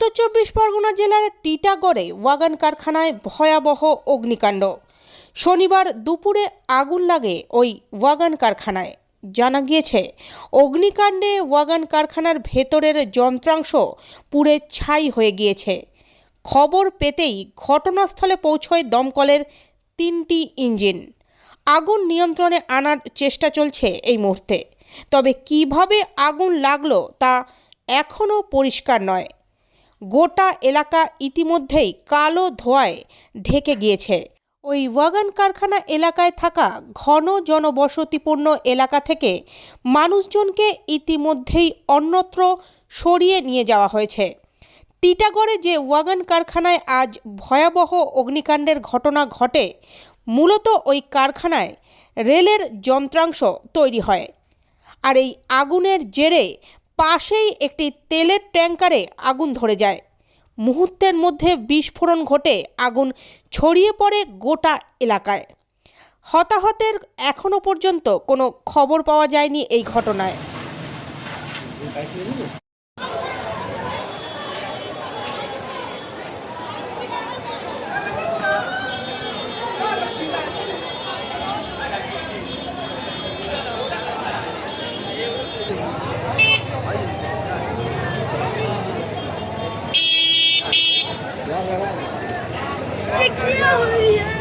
উত্তর চব্বিশ পরগনা জেলার টিটাগড়ে ওয়াগান কারখানায় ভয়াবহ অগ্নিকাণ্ড। শনিবার দুপুরে আগুন লাগে ওই ওয়াগান কারখানায়। জানা গিয়েছে, অগ্নিকাণ্ডে ওয়াগান কারখানার ভেতরের যন্ত্রাংশ পুড়ে ছাই হয়ে গিয়েছে। খবর পেতেই ঘটনাস্থলে পৌঁছয় দমকলের তিনটি ইঞ্জিন। আগুন নিয়ন্ত্রণে আনার চেষ্টা চলছে এই মুহূর্তে। তবে কীভাবে আগুন লাগল তা এখনও পরিষ্কার নয়। গোটা এলাকা ইতিমধ্যেই কালো ধোঁয়ায় ঢেকে গিয়েছে। ওই ওয়াগান কারখানা এলাকায় থাকা ঘন জনবসতিপূর্ণ এলাকা থেকে মানুষজনকে ইতিমধ্যেই অন্যত্র সরিয়ে নিয়ে যাওয়া হয়েছে। টিটাগড়ে যে ওয়াগান কারখানায় আজ ভয়াবহ অগ্নিকাণ্ডের ঘটনা ঘটে, মূলত ওই কারখানায় রেলের যন্ত্রাংশ তৈরি হয়। আর এই আগুনের জেরে পাশেই একটি তেলের ট্যাঙ্কারে আগুন ধরে যায়। মুহূর্তের মধ্যে বিস্ফোরণ ঘটে আগুন ছড়িয়ে পড়ে গোটা এলাকায়। হতাহতের এখনও পর্যন্ত কোনো খবর পাওয়া যায়নি এই ঘটনায়। Thank you. Yeah.